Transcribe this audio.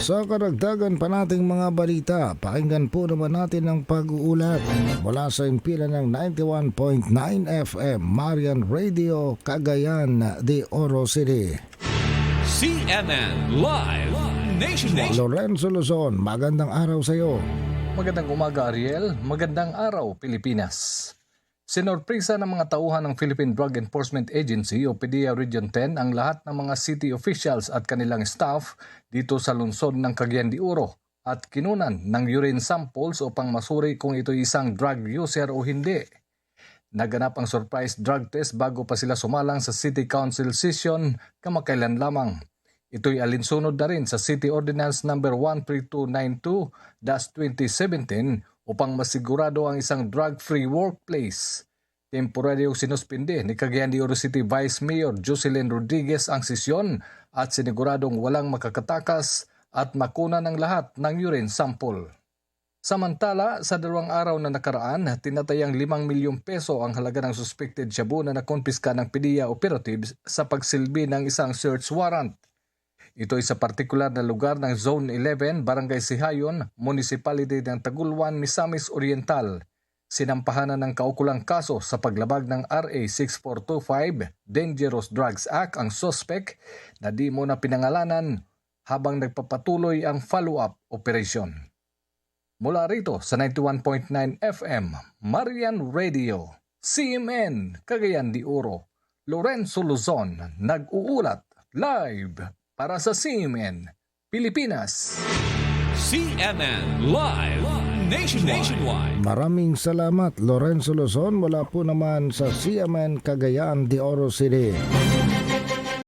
Sa karagdagan pa nating mga balita, pakinggan po naman natin ang pag-uulat mula sa impila ng 91.9 FM Marian Radio, Cagayan de Oro City. CNN Live Nationwide. Lorenzo Luzon, magandang araw sa iyo. Magandang umaga Ariel, magandang araw Pilipinas. Sinorprisa ng mga tauhan ng Philippine Drug Enforcement Agency o PDEA Region 10 ang lahat ng mga city officials at kanilang staff dito sa lungsod ng Cagayan de Oro at kinunan ng urine samples upang masuri kung ito isang drug user o hindi. Naganap ang surprise drug test bago pa sila sumalang sa City Council session kamakailan lamang. Ito'y alinsunod na rin sa City Ordinance No. 13292-2017 upang masigurado ang isang drug-free workplace. Temporaryong sinuspinde ni Cagayan de Oro City Vice Mayor Jocelyn Rodriguez ang sesyon at siniguradong walang makakatakas at makuna ng lahat ng urine sample. Samantala, sa dalawang araw na nakaraan, tinatayang 5 milyong peso ang halaga ng suspected shabu na nakonpiska ng PDEA operatives sa pagsilbi ng isang search warrant. Ito ay sa partikular na lugar ng Zone 11, Barangay Sihayon, Municipality ng Tagulwan, Misamis Oriental. Sinampahan na ng kaukulang kaso sa paglabag ng RA 6425 Dangerous Drugs Act ang suspect na di mo na pinangalanan habang nagpapatuloy ang follow-up operation. Mula rito sa 91.9 FM, Marian Radio, CMN, Cagayan de Oro, Lorenzo Luzon, nag-uulat live para sa CMN, Pilipinas. CNN Live Nationwide. Maraming salamat Lorenzo Luzon mula po naman sa CMN Cagayan de Oro City.